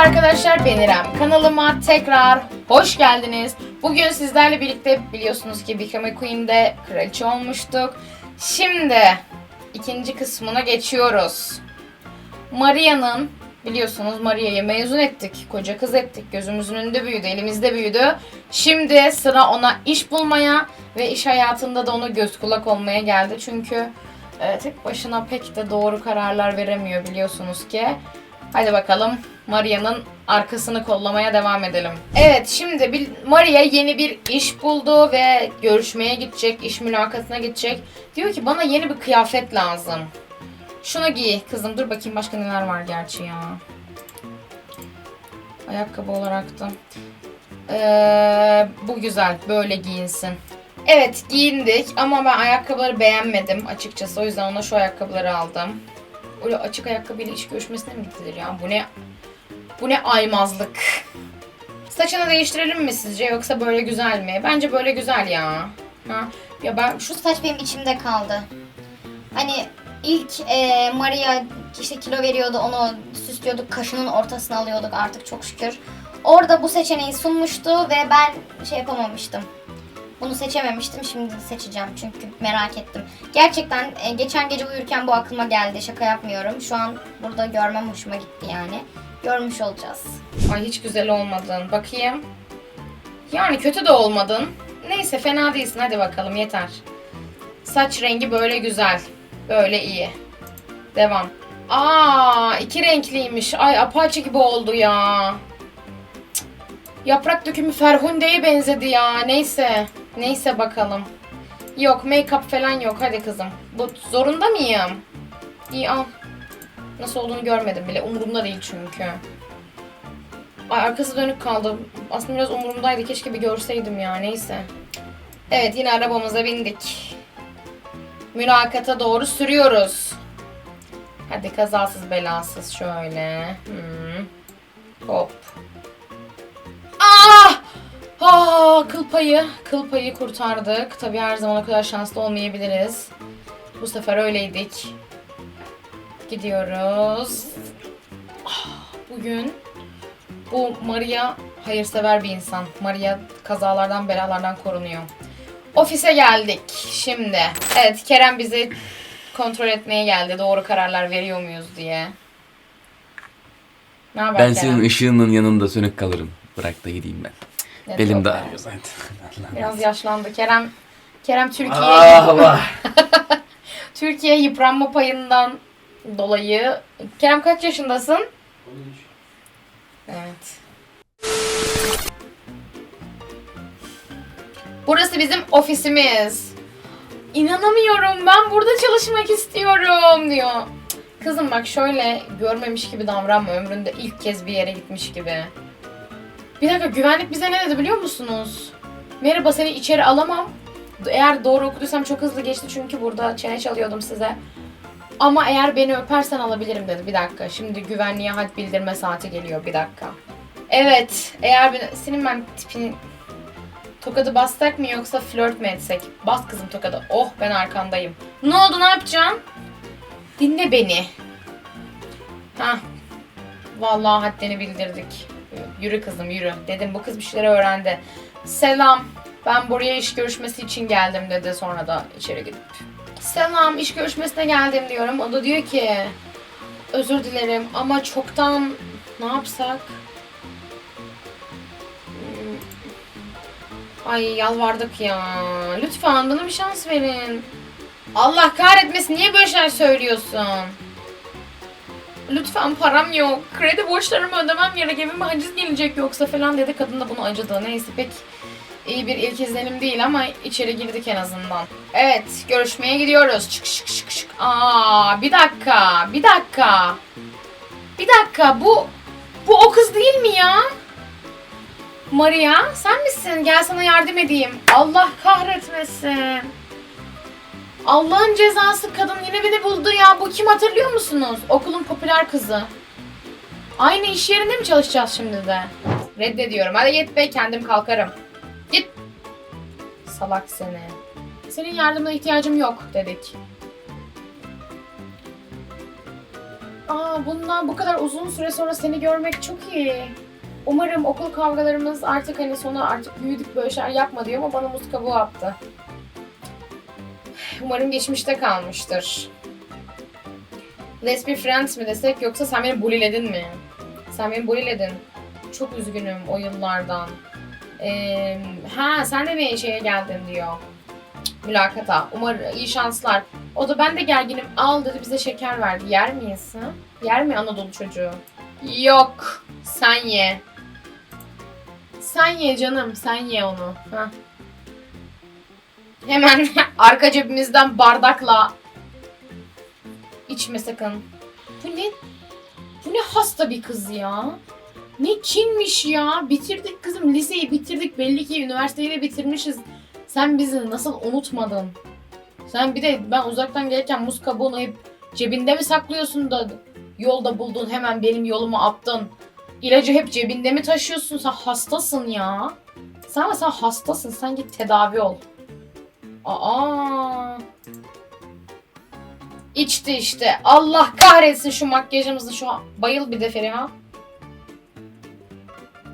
arkadaşlar ben İrem. Kanalıma tekrar hoş geldiniz. Bugün sizlerle birlikte biliyorsunuz ki Become a Queen'de kraliçe olmuştuk. Şimdi ikinci kısmına geçiyoruz. Maria'nın biliyorsunuz Maria'yı mezun ettik. Koca kız ettik. Gözümüzün önünde büyüdü, elimizde büyüdü. Şimdi sıra ona iş bulmaya ve iş hayatında da ona göz kulak olmaya geldi. Çünkü e, tek başına pek de doğru kararlar veremiyor biliyorsunuz ki. Hadi bakalım Maria'nın arkasını kollamaya devam edelim. Evet şimdi Maria yeni bir iş buldu ve görüşmeye gidecek, iş mülakatına gidecek. Diyor ki bana yeni bir kıyafet lazım. Şunu giy kızım dur bakayım başka neler var gerçi ya. Ayakkabı olarak da. Ee, bu güzel böyle giyinsin. Evet giyindik ama ben ayakkabıları beğenmedim açıkçası. O yüzden ona şu ayakkabıları aldım. Öyle açık ayakkabıyla iş görüşmesine mi gidilir ya? Bu ne? Bu ne aymazlık. Saçını değiştirelim mi sizce yoksa böyle güzel mi? Bence böyle güzel ya. Ha? Ya ben şu Şu saç benim içimde kaldı. Hani ilk e, Maria işte kilo veriyordu onu süslüyorduk kaşının ortasına alıyorduk artık çok şükür. Orada bu seçeneği sunmuştu ve ben şey yapamamıştım. Bunu seçememiştim şimdi seçeceğim çünkü merak ettim. Gerçekten e, geçen gece uyurken bu aklıma geldi şaka yapmıyorum. Şu an burada görmem hoşuma gitti yani. Görmüş olacağız. Ay hiç güzel olmadın. Bakayım. Yani kötü de olmadın. Neyse fena değilsin. Hadi bakalım yeter. Saç rengi böyle güzel. Böyle iyi. Devam. Aa, iki renkliymiş. Ay apaçı gibi oldu ya. Cık. Yaprak dökümü Ferhunde'ye benzedi ya. Neyse. Neyse bakalım. Yok make-up falan yok. Hadi kızım. Bu zorunda mıyım? İyi al. Nasıl olduğunu görmedim bile. Umurumda değil çünkü. Ay arkası dönük kaldı. Aslında biraz umurumdaydı. Keşke bir görseydim ya. Neyse. Evet yine arabamıza bindik. Mülakata doğru sürüyoruz. Hadi kazasız belasız şöyle. Hmm. Hop. Ah, kıl payı. Kıl payı kurtardık. Tabii her zaman o kadar şanslı olmayabiliriz. Bu sefer öyleydik. Gidiyoruz. Ah, Bugün bu Maria hayırsever bir insan. Maria kazalardan belalardan korunuyor. Ofise geldik şimdi. Evet Kerem bizi kontrol etmeye geldi. Doğru kararlar veriyor muyuz diye. Ne haber Ben Kerem? senin ışığının yanında sönük kalırım. Bırak da gideyim ben. Belim de ağrıyor zaten. Biraz yaşlandı. Kerem Kerem Türkiye Ah Allah. Türkiye yıpranma payından dolayı. Kerem kaç yaşındasın? Evet. Burası bizim ofisimiz. İnanamıyorum ben burada çalışmak istiyorum diyor. Kızım bak şöyle görmemiş gibi davranma ömründe ilk kez bir yere gitmiş gibi. Bir dakika güvenlik bize ne dedi biliyor musunuz? Merhaba seni içeri alamam. Eğer doğru okuduysam çok hızlı geçti çünkü burada çene çalıyordum size. Ama eğer beni öpersen alabilirim dedi. Bir dakika. Şimdi güvenliğe had bildirme saati geliyor. Bir dakika. Evet. Eğer ben... Senin ben tipini... Tokadı bassak mı yoksa flört mü etsek? Bas kızım tokadı. Oh ben arkandayım. Ne oldu ne yapacaksın? Dinle beni. Ha. Vallahi haddini bildirdik. Yürü kızım yürü. Dedim bu kız bir şeyler öğrendi. Selam. Ben buraya iş görüşmesi için geldim dedi sonra da içeri gidip. Selam iş görüşmesine geldim diyorum. O da diyor ki özür dilerim ama çoktan ne yapsak? Hmm. Ay yalvardık ya. Lütfen bana bir şans verin. Allah kahretmesin niye böyle şeyler söylüyorsun? Lütfen param yok. Kredi borçlarımı ödemem gerek. Evime haciz gelecek yoksa falan dedi. Kadın da bunu acıdı. Neyse pek iyi bir ilk izlenim değil ama içeri girdik en azından. Evet, görüşmeye gidiyoruz. Çık çık çık çık. Aa, bir dakika, bir dakika. Bir dakika, bu bu o kız değil mi ya? Maria, sen misin? Gel sana yardım edeyim. Allah kahretmesin. Allah'ın cezası kadın yine beni buldu ya. Bu kim hatırlıyor musunuz? Okulun popüler kızı. Aynı iş yerinde mi çalışacağız şimdi de? Reddediyorum. Hadi git be kendim kalkarım. Git. Salak seni. Senin yardımına ihtiyacım yok dedik. Aa, bundan bu kadar uzun süre sonra seni görmek çok iyi. Umarım okul kavgalarımız artık hani sona artık büyüdük böyle şeyler yapma diyor ama bana muz kabuğu attı. Umarım geçmişte kalmıştır. Let's be friends mi desek yoksa sen beni buliledin mi? Sen beni buliledin. Çok üzgünüm o yıllardan. Ee, ha sen de mi şeye geldin diyor. Mülakata. Umarım iyi şanslar. O da ben de gerginim. Al dedi bize şeker verdi. Yer miyiz? Ha? Yer mi Anadolu çocuğu? Yok. Sen ye. Sen ye canım. Sen ye onu. Ha. Hemen arka cebimizden bardakla içme sakın. Bu ne? Bu ne hasta bir kız ya. Ne kinmiş ya. Bitirdik kızım. Liseyi bitirdik. Belli ki üniversiteyi de bitirmişiz. Sen bizi nasıl unutmadın? Sen bir de ben uzaktan gelirken muz kabuğunu hep cebinde mi saklıyorsun da yolda buldun hemen benim yolumu attın. İlacı hep cebinde mi taşıyorsun? Sen hastasın ya. Sen sen hastasın. Sen git tedavi ol. Aa. İçti işte. Allah kahretsin şu makyajımızı şu. Bayıl bir de Feriha.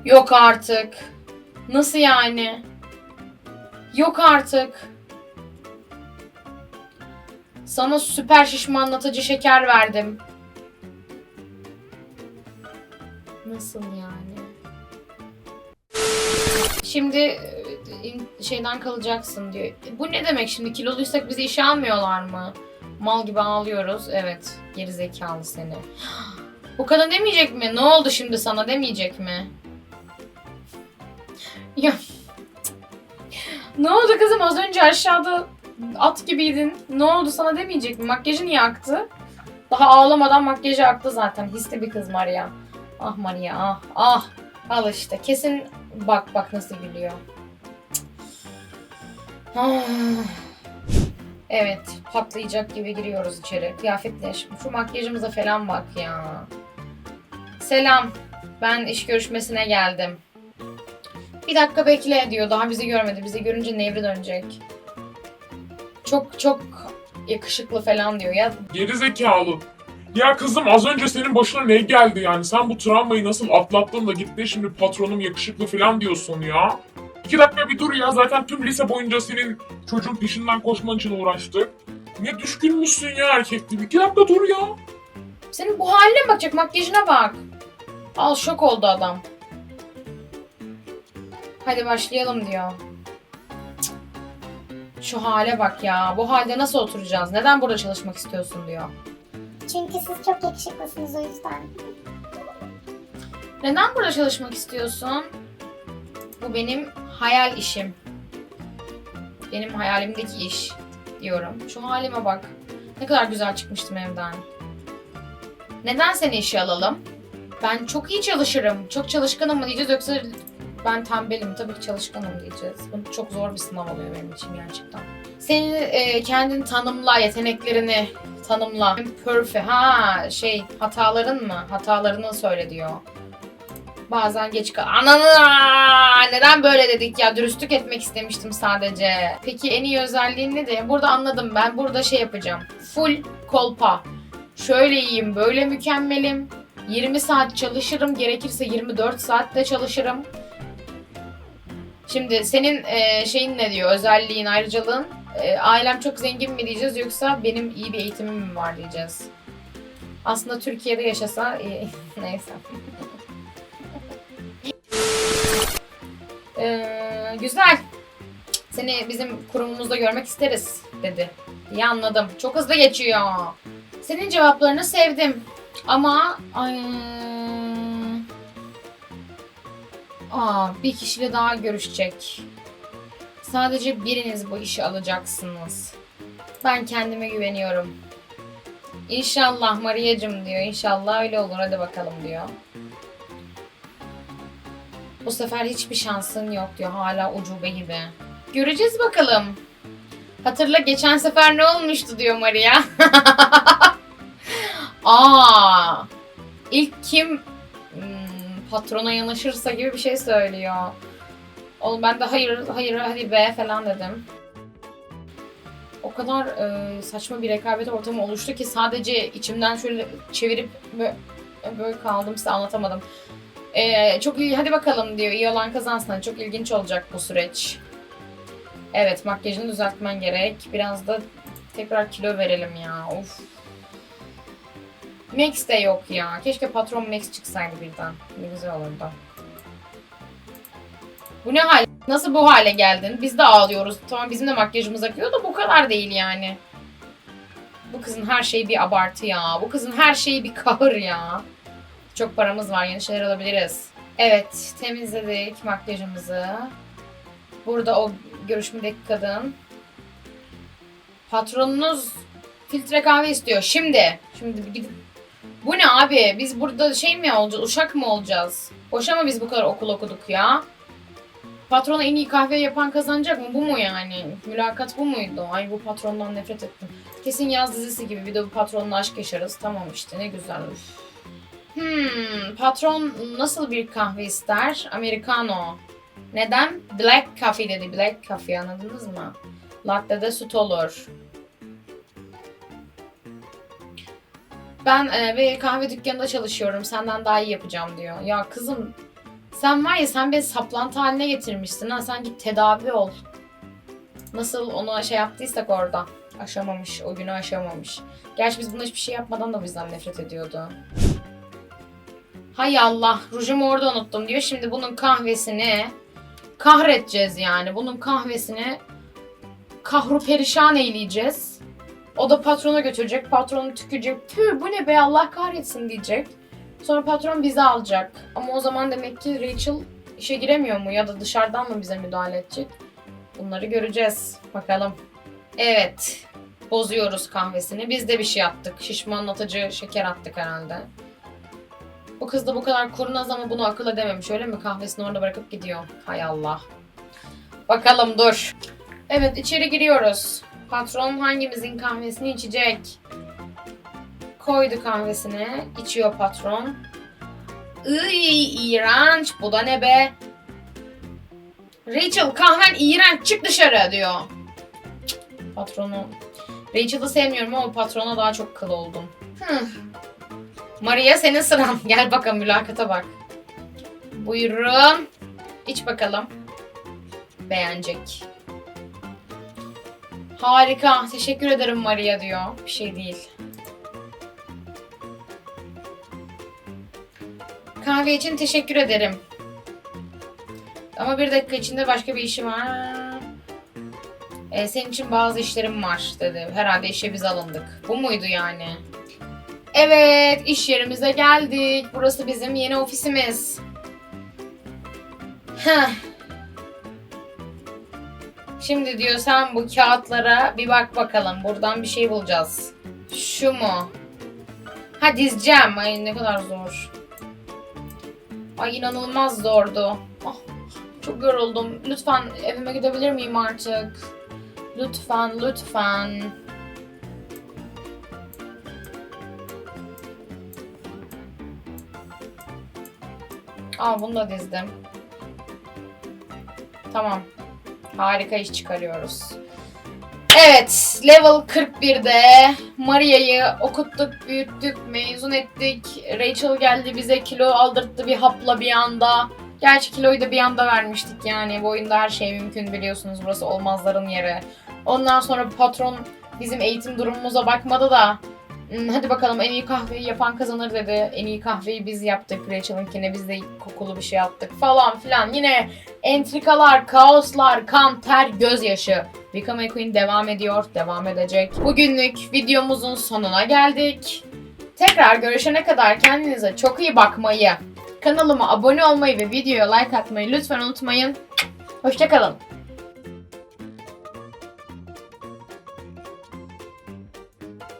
Yok artık. Nasıl yani? Yok artık. Sana süper şişmanlatıcı şeker verdim. Nasıl yani? Şimdi şeyden kalacaksın diyor. Bu ne demek şimdi? Kiloluysak bizi işe almıyorlar mı? Mal gibi ağlıyoruz. Evet. Geri zekalı seni. Bu kadın demeyecek mi? Ne oldu şimdi sana demeyecek mi? Ya. Ne oldu kızım az önce aşağıda at gibiydin. Ne oldu sana demeyecek mi? Makyajı niye aktı? Daha ağlamadan makyajı aktı zaten. Hisli bir kız Maria. Ah Maria ah ah. Al işte kesin bak bak nasıl gülüyor. Evet patlayacak gibi giriyoruz içeri. Kıyafetle şu makyajımıza falan bak ya. Selam. Ben iş görüşmesine geldim. Bir dakika bekle diyor. Daha bizi görmedi. Bizi görünce nevri dönecek. Çok çok yakışıklı falan diyor. Ya Geri zekalı. Ya kızım az önce senin başına ne geldi yani? Sen bu travmayı nasıl atlattın da gittin şimdi patronum yakışıklı falan diyorsun ya? İki dakika bir dur ya. Zaten tüm lise boyunca senin çocuğun peşinden koşman için uğraştık. Ne düşkünmüşsün ya erkek gibi. İki dakika dur ya. senin bu haline mi bakacak? Makyajına bak. Al şok oldu adam. Hadi başlayalım diyor. Cık. Şu hale bak ya. Bu halde nasıl oturacağız? Neden burada çalışmak istiyorsun diyor. Çünkü siz çok yakışıklısınız o yüzden. Neden burada çalışmak istiyorsun? Bu benim hayal işim. Benim hayalimdeki iş diyorum. Şu halime bak. Ne kadar güzel çıkmıştım evden. Neden seni işe alalım? Ben çok iyi çalışırım. Çok çalışkanım mı diyeceğiz yoksa ben tembelim. Tabii ki çalışkanım diyeceğiz. Bu çok zor bir sınav oluyor benim için gerçekten. Senin e, kendini tanımla, yeteneklerini tanımla. Perfect. Ha şey hataların mı? Hatalarını söyle diyor. Bazen geç kal. Ananı neden böyle dedik ya? Dürüstlük etmek istemiştim sadece. Peki en iyi özelliğin nedir? Burada anladım ben. Burada şey yapacağım. Full kolpa. Şöyle iyiyim, böyle mükemmelim. 20 saat çalışırım. Gerekirse 24 saat de çalışırım. Şimdi senin e, şeyin ne diyor? Özelliğin, ayrıcalığın. E, ailem çok zengin mi diyeceğiz yoksa benim iyi bir eğitimim mi var diyeceğiz. Aslında Türkiye'de yaşasa e, neyse. Güzel. Seni bizim kurumumuzda görmek isteriz dedi. İyi anladım. Çok hızlı geçiyor. Senin cevaplarını sevdim. Ama ay, Aa, bir kişiyle daha görüşecek. Sadece biriniz bu işi alacaksınız. Ben kendime güveniyorum. İnşallah Maria'cım diyor. İnşallah öyle olur. Hadi bakalım diyor. Bu sefer hiçbir şansın yok diyor. Hala ucube gibi. Göreceğiz bakalım. Hatırla geçen sefer ne olmuştu diyor Maria. Aa, ilk kim hmm, patrona yanaşırsa gibi bir şey söylüyor. Oğlum ben de hayır hayır hadi be falan dedim. O kadar e, saçma bir rekabet ortamı oluştu ki sadece içimden şöyle çevirip böyle, böyle kaldım size anlatamadım. E, çok iyi hadi bakalım diyor. İyi olan kazansın. Çok ilginç olacak bu süreç. Evet makyajını düzeltmen gerek. Biraz da tekrar kilo verelim ya. Of. Max de yok ya. Keşke patron Max çıksaydı birden. Ne güzel olurdu. Bu ne hal? Nasıl bu hale geldin? Biz de ağlıyoruz. Tamam bizim de makyajımız akıyor da bu kadar değil yani. Bu kızın her şeyi bir abartı ya. Bu kızın her şeyi bir kahır ya. Çok paramız var. Yeni şeyler alabiliriz. Evet. Temizledik makyajımızı. Burada o görüşmedeki kadın. Patronunuz filtre kahve istiyor. Şimdi. Şimdi gidip bu ne abi? Biz burada şey mi olacağız? Uşak mı olacağız? Boşa mı biz bu kadar okul okuduk ya? Patrona en iyi kahve yapan kazanacak mı? Bu mu yani? Mülakat bu muydu? Ay bu patrondan nefret ettim. Kesin yaz dizisi gibi bir de bu patronla aşk yaşarız. Tamam işte ne güzel. Hmm, patron nasıl bir kahve ister? Americano. Neden? Black coffee dedi. Black coffee anladınız mı? Latte de süt olur. Ben e, bir kahve dükkanında çalışıyorum. Senden daha iyi yapacağım diyor. Ya kızım sen var ya sen beni saplantı haline getirmişsin ha. Sen git tedavi ol. Nasıl onu şey yaptıysak orada. Aşamamış. O günü aşamamış. Gerçi biz buna hiçbir şey yapmadan da bizden nefret ediyordu. Hay Allah. Rujumu orada unuttum diyor. Şimdi bunun kahvesini kahredeceğiz yani. Bunun kahvesini kahru perişan eyleyeceğiz. O da patrona götürecek. Patronu tükürecek. Tüh bu ne be Allah kahretsin diyecek. Sonra patron bizi alacak. Ama o zaman demek ki Rachel işe giremiyor mu ya da dışarıdan mı bize müdahale edecek? Bunları göreceğiz. Bakalım. Evet. Bozuyoruz kahvesini. Biz de bir şey attık. Şişmanlatıcı şeker attık herhalde. Bu kız da bu kadar kurnaz ama bunu akıl edememiş öyle mi? Kahvesini orada bırakıp gidiyor. Hay Allah. Bakalım dur. Evet içeri giriyoruz. Patron hangimizin kahvesini içecek? Koydu kahvesini. içiyor patron. Iy iğrenç. Bu da ne be? Rachel kahven iğrenç. Çık dışarı diyor. Patronu. Rachel'ı sevmiyorum ama patrona daha çok kıl oldum. Hı. Maria senin sıran. Gel bakalım mülakata bak. Buyurun. İç bakalım. Beğenecek. Harika. Teşekkür ederim Maria diyor. Bir şey değil. Kahve için teşekkür ederim. Ama bir dakika içinde başka bir işim var. Ee, senin için bazı işlerim var dedi. Herhalde işe biz alındık. Bu muydu yani? Evet, iş yerimize geldik. Burası bizim yeni ofisimiz. Heh. Şimdi diyor sen bu kağıtlara bir bak bakalım. Buradan bir şey bulacağız. Şu mu? Ha dizeceğim. Ay ne kadar zor. Ay inanılmaz zordu. Ah, çok yoruldum. Lütfen evime gidebilir miyim artık? Lütfen, lütfen. Aa bunu da dizdim. Tamam. Harika iş çıkarıyoruz. Evet, level 41'de Maria'yı okuttuk, büyüttük, mezun ettik. Rachel geldi bize kilo aldırttı bir hapla bir anda. Gerçi kiloyu da bir anda vermiştik yani. Bu oyunda her şey mümkün biliyorsunuz. Burası olmazların yeri. Ondan sonra patron bizim eğitim durumumuza bakmadı da "Hmm, hadi bakalım en iyi kahveyi yapan kazanır dedi. En iyi kahveyi biz yaptık. Rachel'ınkine biz de kokulu bir şey yaptık falan filan. Yine entrikalar, kaoslar, kan, ter, gözyaşı. Become a Queen devam ediyor, devam edecek. Bugünlük videomuzun sonuna geldik. Tekrar görüşene kadar kendinize çok iyi bakmayı, kanalıma abone olmayı ve videoya like atmayı lütfen unutmayın. Hoşçakalın.